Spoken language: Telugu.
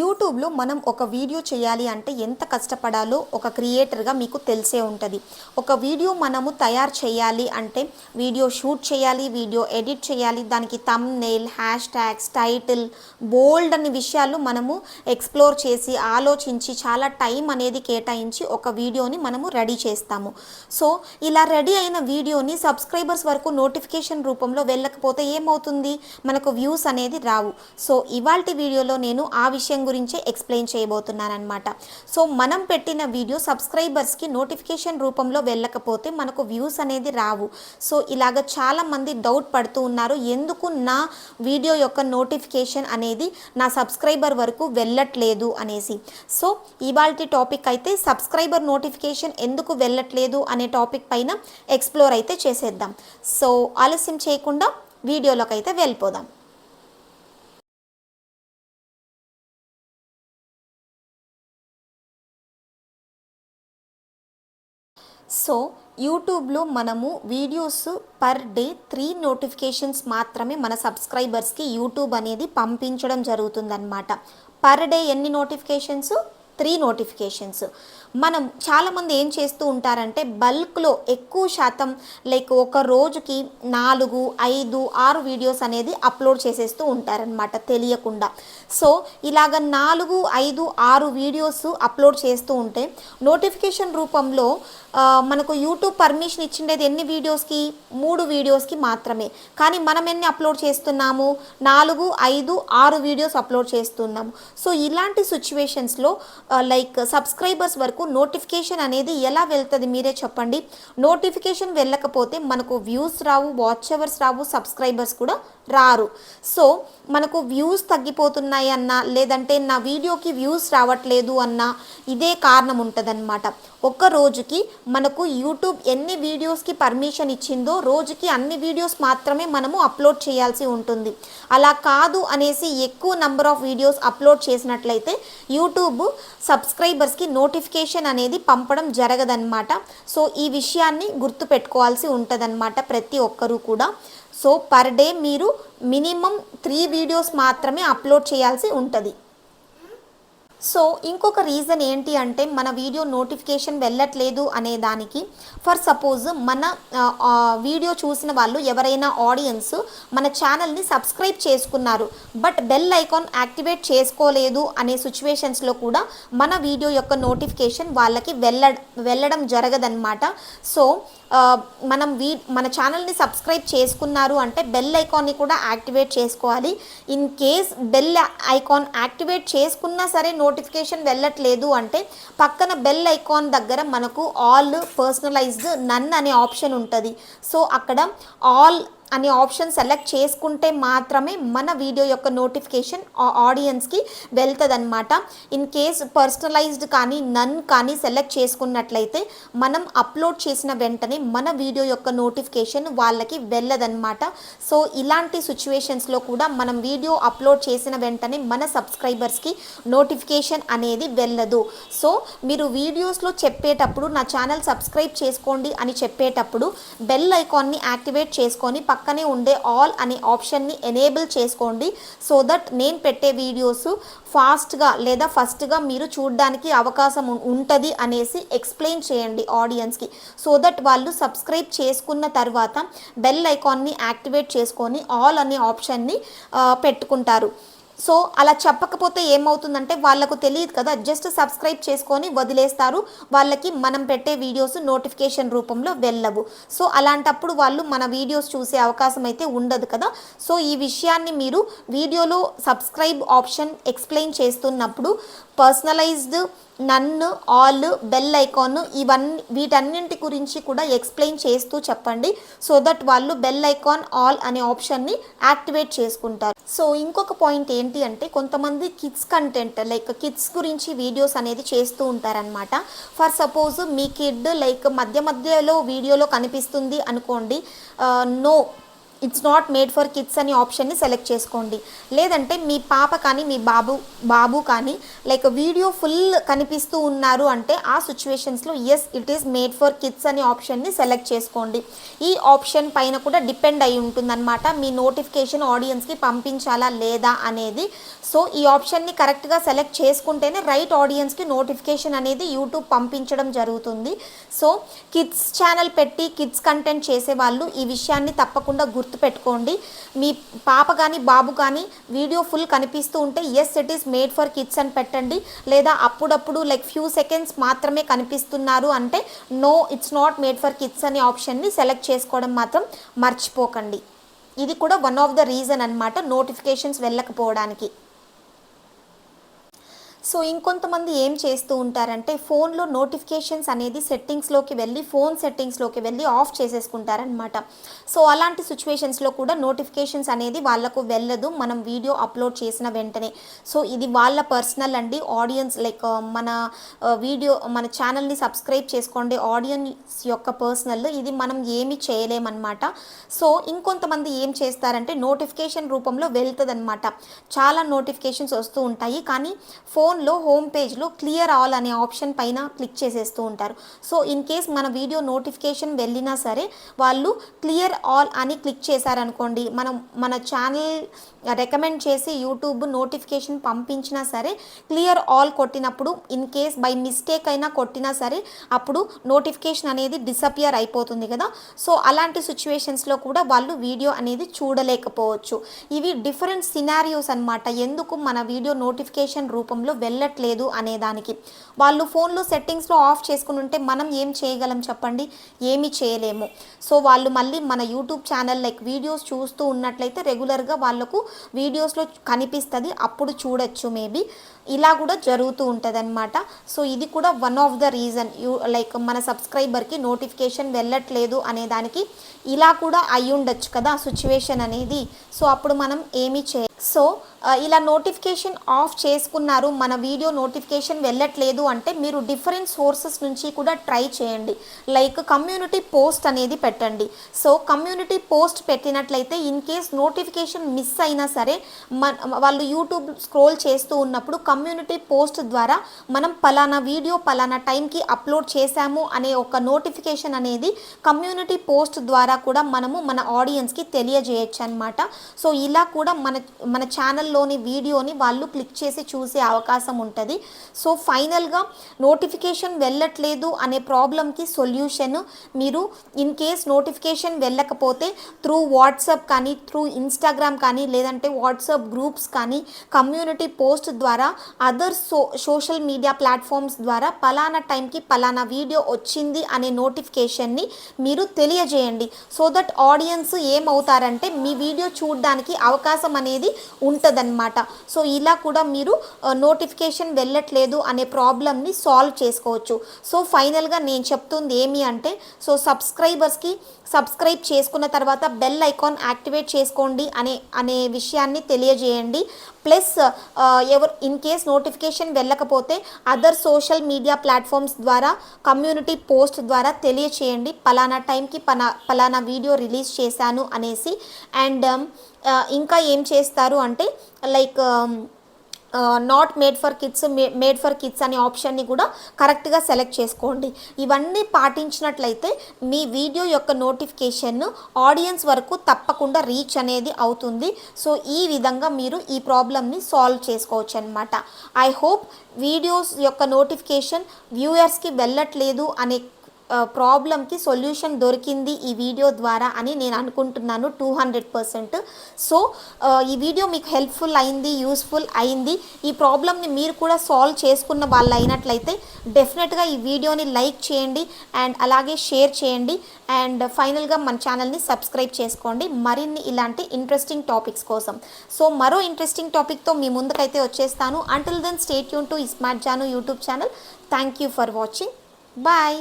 యూట్యూబ్లో మనం ఒక వీడియో చేయాలి అంటే ఎంత కష్టపడాలో ఒక క్రియేటర్గా మీకు తెలిసే ఉంటుంది. ఒక వీడియో మనము తయారు చేయాలి అంటే వీడియో షూట్ చేయాలి వీడియో ఎడిట్ చేయాలి దానికి thumbnail hashtags title bold అనే విషయాలు మనము ఎక్స్ప్లోర్ చేసి ఆలోచించి చాలా టైం అనేది కేటాయించి ఒక వీడియోని మనము రెడీ చేస్తాము. సో ఇలా రెడీ అయిన వీడియోని సబ్స్క్రైబర్స్ వరకు నోటిఫికేషన్ రూపంలో వెళ్ళకపోతే ఏమవుతుంది? మనకు వ్యూస్ అనేది రావు. సో ఇవాళ వీడియోలో నేను ఆ విషయం గురించే ఎక్స్ప్లెయిన్ చేయబోతున్నాను అనమాట సో మనం పెట్టిన వీడియో సబ్స్క్రైబర్స్కి నోటిఫికేషన్ రూపంలో వెళ్ళకపోతే మనకు వ్యూస్ అనేది రావు. సో ఇలాగ చాలామంది డౌట్ పడుతూ ఉన్నారు ఎందుకు నా వీడియో యొక్క నోటిఫికేషన్ అనేది నా సబ్స్క్రైబర్ వరకు వెళ్ళట్లేదు అనేసి. సో ఇవాళ టాపిక్ అయితే సబ్స్క్రైబర్ నోటిఫికేషన్ ఎందుకు వెళ్ళట్లేదు అనే టాపిక్ పైన ఎక్స్ప్లోర్ అయితే చేసేద్దాం. సో ఆలస్యం చేయకుండా వీడియోలోకి అయితే వెళ్ళిపోదాం. సో యూట్యూబ్లో మనము videos per day three notifications మాత్రమే మన సబ్స్క్రైబర్స్కి యూట్యూబ్ అనేది పంపించడం జరుగుతుందన్నమాట. పర్ డే ఎన్ని నోటిఫికేషన్స్? Three notifications. మనం చాలామంది ఏం చేస్తూ ఉంటారంటే బల్క్లో ఎక్కువ శాతం లైక్ ఒక రోజుకి నాలుగు ఐదు ఆరు వీడియోస్ అనేది అప్లోడ్ చేసేస్తూ ఉంటారనమాట తెలియకుండా. సో ఇలాగ నాలుగు ఐదు ఆరు వీడియోస్ అప్లోడ్ చేస్తూ ఉంటే నోటిఫికేషన్ రూపంలో మనకు యూట్యూబ్ పర్మిషన్ ఇచ్చిండేది ఎన్ని వీడియోస్కి? మూడు వీడియోస్కి మాత్రమే. కానీ మనం ఎన్ని అప్లోడ్ చేస్తున్నాము? నాలుగు ఐదు ఆరు వీడియోస్ అప్లోడ్ చేస్తున్నాము. సో ఇలాంటి సిచ్యువేషన్స్లో లైక్ సబ్స్క్రైబర్స్ వరకు నోటిఫికేషన్ అనేది ఎలా వెళ్తుంది మీరే చెప్పండి. నోటిఫికేషన్ వెళ్ళకపోతే మనకు వ్యూస్ రావు వాచ్ అవర్స్ రావు సబ్స్క్రైబర్స్ కూడా రారు. సో మనకు వ్యూస్ తగ్గిపోతున్నాయి అన్నా లేదంటే నా వీడియోకి వ్యూస్ రావట్లేదు అన్న ఇదే కారణం ఉంటుందన్నమాట. ఒక్క రోజుకి మనకు యూట్యూబ్ ఎన్ని వీడియోస్కి పర్మిషన్ ఇచ్చిందో రోజుకి అన్ని వీడియోస్ మాత్రమే మనము అప్లోడ్ చేయాల్సి ఉంటుంది. అలా కాదు అనేసి ఎక్కువ నంబర్ ఆఫ్ వీడియోస్ అప్లోడ్ చేసినట్లయితే యూట్యూబ్ సబ్స్క్రైబర్స్కి నోటిఫికేషన్ అనేది పంపడం జరగదన్నమాట. సో ఈ విషయాన్ని గుర్తుపెట్టుకోవాల్సి ఉంటుందన్నమాట ప్రతి ఒక్కరూ కూడా. సో పర్ డే మీరు మినిమం త్రీ వీడియోస్ మాత్రమే అప్లోడ్ చేయాల్సి ఉంటుంది. సో ఇంకొక రీజన్ ఏంటి అంటే మన వీడియో నోటిఫికేషన్ వెళ్ళట్లేదు అనే దానికి. ఫర్ సపోజ్ మన వీడియో చూసిన వాళ్ళు ఎవరైనా ఆడియన్స్ మన ఛానల్ని సబ్స్క్రైబ్ చేసుకున్నారు బట్ బెల్ ఐకాన్ యాక్టివేట్ చేసుకోలేదు అనే సిచ్యువేషన్స్లో కూడా మన వీడియో యొక్క నోటిఫికేషన్ వాళ్ళకి వెళ్ళ వెళ్ళడం జరగదన్నమాట. సో మనం వీ మన ఛానల్ని సబ్స్క్రైబ్ చేసుకున్నారు అంటే బెల్ ఐకాన్ని కూడా యాక్టివేట్ చేసుకోవాలి. In case bell icon activate చేసుకున్నా సరే నోటిఫికేషన్ వెళ్ళట్లేదు అంటే పక్కన బెల్ ఐకాన్ దగ్గర మనకు ఆల్ పర్సనలైజ్డ్ నన్ అనే ఆప్షన్ ఉంటుంది. సో అక్కడ ఆల్ అనే ఆప్షన్ సెలెక్ట్ చేసుకుంటే మాత్రమే మన వీడియో యొక్క నోటిఫికేషన్ ఆడియన్స్కి వెళ్తుందన్నమాట. ఇన్ కేస్ పర్సనలైజ్డ్ కానీ నన్ కానీ సెలెక్ట్ చేసుకున్నట్లయితే మనం అప్లోడ్ చేసిన వెంటనే మన వీడియో యొక్క నోటిఫికేషన్ వాళ్ళకి వెళ్ళదన్నమాట. సో ఇలాంటి సిచ్యువేషన్స్లో కూడా మనం వీడియో అప్లోడ్ చేసిన వెంటనే మన సబ్స్క్రైబర్స్కి నోటిఫికేషన్ అనేది వెళ్ళదు. సో మీరు వీడియోస్లో చెప్పేటప్పుడు నా ఛానల్ సబ్స్క్రైబ్ చేసుకోండి అని చెప్పేటప్పుడు బెల్ ఐకాన్ని యాక్టివేట్ చేసుకొని పక్కనే ఉండే ఆల్ అనే ఆప్షన్ని ఎనేబుల్ చేసుకోండి. సో దట్ నేను పెట్టే వీడియోస్ ఫాస్ట్గా లేదా ఫస్ట్గా మీరు చూడడానికి అవకాశం ఉంటుంది అనేసి ఎక్స్ప్లెయిన్ చేయండి ఆడియన్స్కి. సో దట్ వాళ్ళు సబ్స్క్రైబ్ చేసుకున్న తర్వాత బెల్ ఐకాన్ని యాక్టివేట్ చేసుకొని ఆల్ అనే ఆప్షన్ని పెట్టుకుంటారు. సో అలా చెప్పకపోతే ఏమవుతుందంటే వాళ్ళకు తెలియదు కదా జస్ట్ సబ్స్క్రైబ్ చేసుకొని వదిలేస్తారు. వాళ్ళకి మనం పెట్టే వీడియోస్ నోటిఫికేషన్ రూపంలో వెళ్ళవు. సో అలాంటప్పుడు వాళ్ళు మన వీడియోస్ చూసే అవకాశం అయితే ఉండదు కదా. సో ఈ విషయాన్ని మీరు వీడియోలో సబ్స్క్రైబ్ ఆప్షన్ ఎక్స్ప్లెయిన్ చేస్తున్నప్పుడు పర్సనలైజ్డ్ నన్ను ఆల్ బెల్ ఐకాన్ ఇవన్నీ వీటన్నింటి గురించి కూడా ఎక్స్ప్లెయిన్ చేస్తూ చెప్పండి. సో దట్ వాళ్ళు బెల్ ఐకాన్ ఆల్ అనే ఆప్షన్ని యాక్టివేట్ చేసుకుంటారు. సో ఇంకొక పాయింట్ ఏంటి అంటే కొంతమంది కిడ్స్ కంటెంట్ లైక్ కిడ్స్ గురించి వీడియోస్ అనేది చేస్తూ ఉంటారనమాట ఫర్ సపోజ్ మీ కిడ్ లైక్ మధ్య మధ్యలో వీడియోలో కనిపిస్తుంది అనుకోండి no. It's not made for kids అనే ఆప్షన్ని సెలెక్ట్ చేసుకోండి. లేదంటే మీ పాప కానీ మీ బాబు బాబు కానీ లైక్ వీడియో ఫుల్ కనిపిస్తూ ఉన్నారు అంటే ఆ సిచ్యువేషన్స్లో yes it is made for kids అనే ఆప్షన్ని సెలెక్ట్ చేసుకోండి. ఈ ఆప్షన్ పైన కూడా డిపెండ్ అయి ఉంటుందన్నమాట. మీ నోటిఫికేషన్ ఆడియన్స్కి పంపించాలా లేదా అనేది. సో ఈ ఆప్షన్ని కరెక్ట్గా సెలెక్ట్ చేసుకుంటేనే రైట్ ఆడియన్స్కి నోటిఫికేషన్ అనేది యూట్యూబ్ పంపించడం జరుగుతుంది. సో కిడ్స్ ఛానల్ పెట్టి కిడ్స్ కంటెంట్ చేసే వాళ్ళు ఈ విషయాన్ని తప్పకుండా గుర్తు గుర్తుపెట్టుకోండి. మీ పాప కానీ బాబు కానీ వీడియో ఫుల్ కనిపిస్తూ ఉంటే yes it is made for kids అని పెట్టండి. లేదా అప్పుడప్పుడు లైక్ ఫ్యూ సెకండ్స్ మాత్రమే కనిపిస్తున్నారు అంటే no it's not made for kids అనే ఆప్షన్ని సెలెక్ట్ చేసుకోవడం మాత్రం మర్చిపోకండి. ఇది కూడా వన్ ఆఫ్ ద రీజన్ అన్నమాట నోటిఫికేషన్స్ వెళ్ళకపోవడానికి. సో ఇంకొంతమంది ఏం చేస్తూ ఉంటారంటే ఫోన్లో నోటిఫికేషన్స్ అనేది సెట్టింగ్స్లోకి వెళ్ళి ఫోన్ సెట్టింగ్స్లోకి వెళ్ళి ఆఫ్ చేసేసుకుంటారనమాట సో అలాంటి సిచ్యువేషన్స్లో కూడా నోటిఫికేషన్స్ అనేది వాళ్ళకు వెళ్ళదు. మనం వీడియో అప్లోడ్ చేసిన వెంటనే. సో ఇది వాళ్ళ పర్సనల్ అండి. ఆడియన్స్ లైక్ మన వీడియో మన ఛానల్ని సబ్స్క్రైబ్ చేసుకోండి. ఆడియన్స్ యొక్క పర్సనల్ ఇది మనం ఏమి చేయలేమన్నమాట. సో ఇంకొంతమంది ఏం చేస్తారంటే నోటిఫికేషన్ రూపంలో వెళ్తుందన్నమాట. చాలా నోటిఫికేషన్స్ వస్తూ ఉంటాయి. కానీ ఫోన్ ఫోన్లో హోమ్ పేజ్లో క్లియర్ ఆల్ అనే ఆప్షన్ పైన క్లిక్ చేసేస్తూ ఉంటారు. సో ఇన్ కేస్ మన వీడియో నోటిఫికేషన్ వెళ్ళినా సరే వాళ్ళు క్లియర్ ఆల్ అని క్లిక్ చేశారనుకోండి మనం మన ఛానల్ రికమెండ్ చేసి యూట్యూబ్ నోటిఫికేషన్ పంపించినా సరే క్లియర్ ఆల్ కొట్టినప్పుడు ఇన్ కేస్ బై మిస్టేక్ అయినా కొట్టినా సరే అప్పుడు నోటిఫికేషన్ అనేది డిసపియర్ అయిపోతుంది కదా. సో అలాంటి సిచ్యువేషన్స్లో కూడా వాళ్ళు వీడియో అనేది చూడలేకపోవచ్చు. ఇవి డిఫరెంట్ సినారియోస్ అన్నమాట. ఎందుకు మన వీడియో నోటిఫికేషన్ రూపంలో వెళ్ళట్లేదు అనేదానికి. వాళ్ళు ఫోన్లో సెట్టింగ్స్లో ఆఫ్ చేసుకుని ఉంటే మనం ఏం చేయగలం చెప్పండి? ఏమీ చేయలేము. సో వాళ్ళు మళ్ళీ మన యూట్యూబ్ ఛానల్ లైక్ వీడియోస్ చూస్తూ ఉన్నట్లయితే రెగ్యులర్గా వాళ్ళకు వీడియోస్లో కనిపిస్తుంది. అప్పుడు చూడొచ్చు మేబీ ఇలా కూడా జరుగుతూ ఉంటుంది అనమాట సో ఇది కూడా one of the reason. You like మన సబ్స్క్రైబర్కి నోటిఫికేషన్ వెళ్ళట్లేదు అనే దానికి ఇలా కూడా అయి ఉండొచ్చు కదా సిచ్యువేషన్ అనేది. సో అప్పుడు మనం ఏమీ చే సో ఇలా నోటిఫికేషన్ ఆఫ్ చేసుకున్నారు. మన వీడియో నోటిఫికేషన్ వెళ్ళట్లేదు అంటే మీరు డిఫరెంట్ సోర్సెస్ నుంచి కూడా ట్రై చేయండి. లైక్ కమ్యూనిటీ పోస్ట్ అనేది పెట్టండి. సో కమ్యూనిటీ పోస్ట్ పెట్టినట్లయితే ఇన్ కేస్ నోటిఫికేషన్ మిస్ అయినా సరే మన వాళ్ళు యూట్యూబ్ స్క్రోల్ చేస్తూ ఉన్నప్పుడు కమ్యూనిటీ పోస్ట్ ద్వారా మనం పలానా వీడియో పలానా టైంకి అప్లోడ్ చేశాము అనే ఒక నోటిఫికేషన్ అనేది కమ్యూనిటీ పోస్ట్ ద్వారా కూడా మనము మన ఆడియన్స్కి తెలియజేయచ్చు అనమాట సో ఇలా కూడా మన మన ఛానల్లోని వీడియోని వాళ్ళు క్లిక్ చేసి చూసే అవకాశం ఉంటుంది. సో ఫైనల్గా నోటిఫికేషన్ వెళ్ళట్లేదు అనే ప్రాబ్లంకి సొల్యూషన్ మీరు ఇన్ కేస్ నోటిఫికేషన్ వెళ్ళకపోతే త్రూ వాట్సాప్ కానీ త్రూ ఇన్స్టాగ్రామ్ కానీ లేదంటే వాట్సాప్ గ్రూప్స్ కానీ కమ్యూనిటీ పోస్ట్ ద్వారా other so social media platforms ద్వారా పలానా టైంకి పలానా వీడియో వచ్చింది అనే నోటిఫికేషన్ని మీరు తెలియజేయండి. సో దట్ ఆడియన్స్ ఏమవుతారంటే మీ వీడియో చూడడానికి అవకాశం అనేది అనమాట సో ఇలా కూడా మీరు నోటిఫికేషన్ వెళ్ళట్లేదు అనే ప్రాబ్లమ్ని సాల్వ్ చేసుకోవచ్చు. సో ఫైనల్గా నేను చెప్తుంది ఏమి అంటే సో సబ్స్క్రైబర్స్కి సబ్స్క్రైబ్ చేసుకున్న తర్వాత బెల్ ఐకాన్ యాక్టివేట్ చేసుకోండి అనే అనే విషయాన్ని తెలియజేయండి. ప్లస్ ఎవరు ఇన్ కేస్ నోటిఫికేషన్ వెళ్ళకపోతే అదర్ సోషల్ మీడియా ప్లాట్ఫామ్స్ ద్వారా కమ్యూనిటీ పోస్ట్ ద్వారా తెలియచేయండి. పలానా టైంకి పలా పలానా వీడియో రిలీజ్ చేశాను అనేసి. అండ్ um, ఇంకా ఏం చేస్తారు అంటే like um, not made for kids made for kids అనే ఆప్షన్ని కూడా కరెక్ట్గా సెలెక్ట్ చేసుకోండి. ఇవన్నీ పాటించినట్లయితే మీ వీడియో యొక్క నోటిఫికేషన్ ఆడియన్స్ వరకు తప్పకుండా రీచ్ అనేది అవుతుంది. సో ఈ విధంగా మీరు ఈ ప్రాబ్లమ్ని సాల్వ్ చేసుకోవచ్చు అనమాట ఐ హోప్ వీడియోస్ యొక్క నోటిఫికేషన్ వ్యూయర్స్కి వెళ్ళట్లేదు అనే ప్రాబ్లంకి సొల్యూషన్ దొరికింది ఈ వీడియో ద్వారా అని నేను అనుకుంటున్నాను టూ హండ్రెడ్ పర్సెంట్. సో ఈ వీడియో మీకు హెల్ప్ఫుల్ అయింది యూస్ఫుల్ అయింది. ఈ ప్రాబ్లమ్ని మీరు కూడా సాల్వ్ చేసుకున్న వాళ్ళు అయినట్లయితే డెఫినెట్గా ఈ వీడియోని లైక్ చేయండి అండ్ అలాగే షేర్ చేయండి అండ్ ఫైనల్గా మన ఛానల్ని సబ్స్క్రైబ్ చేసుకోండి. మరిన్ని ఇలాంటి ఇంట్రెస్టింగ్ టాపిక్స్ కోసం. సో మరో ఇంట్రెస్టింగ్ టాపిక్తో మీ ముందుకైతే వచ్చేస్తాను. Until then stay Yoon to smart Janu YouTube channel thank you for watching bye